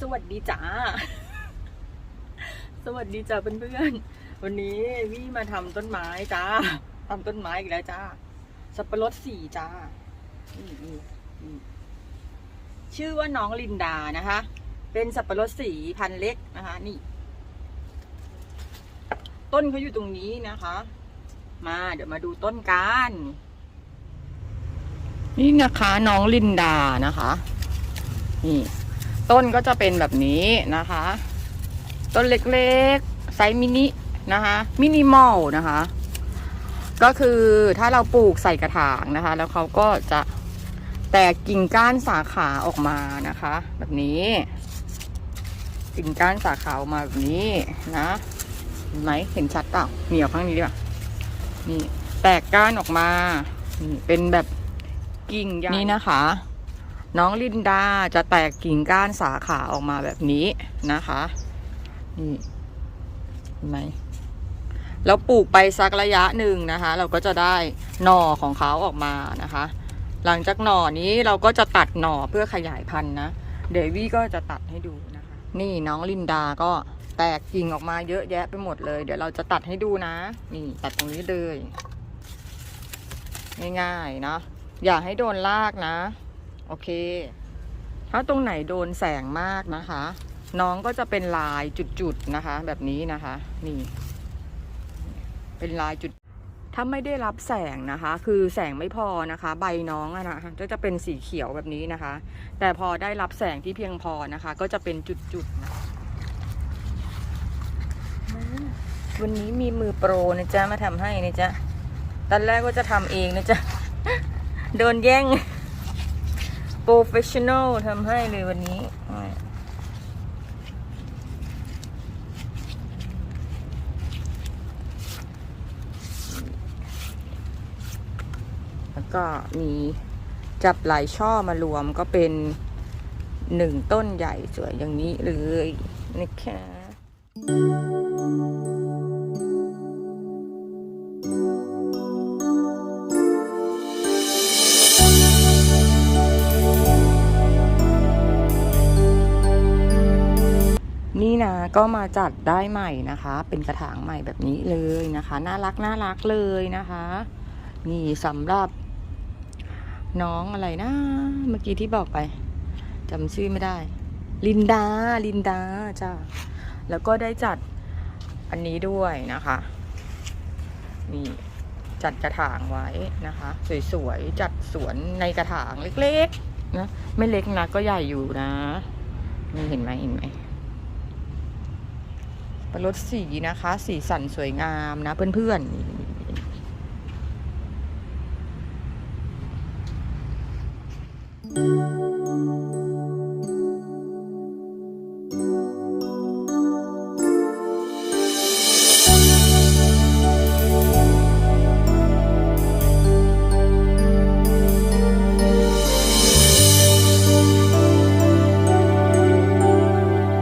สวัสดีจ้า สวัสดีจ้าเพื่อนๆ วันนี้วี่มาทำต้นไม้จ้าทำต้นไม้อีกแล้วจ้า สับปะรดสีจ้า ชื่อว่าน้องลินดานะคะ เป็นสับปะรดสีพันเล็กนะคะ นี่ ต้นเขาอยู่ตรงนี้นะคะ มาเดี๋ยวมาดูต้นกัน นี่นะคะ น้องลินดานะคะ นี่ ต้นก็จะเป็นแบบนี้นะคะ ต้นเล็กๆไซส์มินินะคะมินิมอลนะคะ ก็คือถ้าเราปลูกใส่กระถางนะคะ แล้วเขาก็จะแตกกิ่งก้านสาขาออกมานะคะ แบบนี้กิ่งก้านสาขาออกมาแบบนี้นะเห็นไหมเห็นชัดเปล่ามีออกข้างนี้ด้วยนี่แตกก้านออกมานี่เป็นแบบกิ่งใหญ่นี่นะคะ น้องลินดาจะแตกกิ่งก้านสาขาออกมาแบบนี้นะคะนี่เห็นไหมแล้วปลูกไปสักระยะหนึ่งนะคะ เราก็จะได้หน่อของเขาออกมานะคะ หลังจากหน่อนี้เราก็จะตัดหน่อเพื่อขยายพันธุ์นะเดวี่ก็จะตัดให้ดูนะคะ นี่น้องลินดาก็แตกกิ่งออกมาเยอะแยะไปหมดเลย เดี๋ยวเราจะตัดให้ดูนะ นี่ตัดตรงนี้เลย ง่ายๆเนาะอย่าให้โดนลากนะ โอเค ถ้าตรงไหนโดนแสงมากนะคะ น้องก็จะเป็นลายจุดๆนะคะ แบบนี้นะคะ นี่ เป็นลายจุด ถ้าไม่ได้รับแสงนะคะ คือแสงไม่พอนะคะ ใบน้องอะนะคะก็จะเป็นสีเขียวแบบนี้นะคะ แต่พอได้รับแสงที่เพียงพอนะคะ ก็จะเป็นจุดๆนะวันนี้มีมือโปรนะจ๊ะมาทำให้นะจ๊ะ ตอนแรกก็จะทำเองนะจ๊ะ โดนแย่ง โปรเฟชชั่นอลทำให้เลยวันนี้ แล้วก็มีจับหลายช่อมารวมก็เป็นหนึ่งต้นใหญ่สวยอย่างนี้เลยนะคะ นี่นะก็มาจัดได้ใหม่นะคะ เป็นกระถางใหม่แบบนี้เลยนะคะ น่ารักน่ารักเลยนะคะ นี่สำหรับ น้องอะไรนะ เมื่อกี้ที่บอกไปจำชื่อไม่ได้ ลินดา ลินดาจ้าแล้วก็ได้จัดอันนี้ด้วยนะคะนี่จัดกระถางไว้นะคะ สวยๆจัดสวนในกระถางเล็กๆนะไม่เล็กนะก็ใหญ่อยู่นะนี่เห็นไหมเห็นไหม ปลดสีนะคะ สีสันสวยงามนะเพื่อนๆ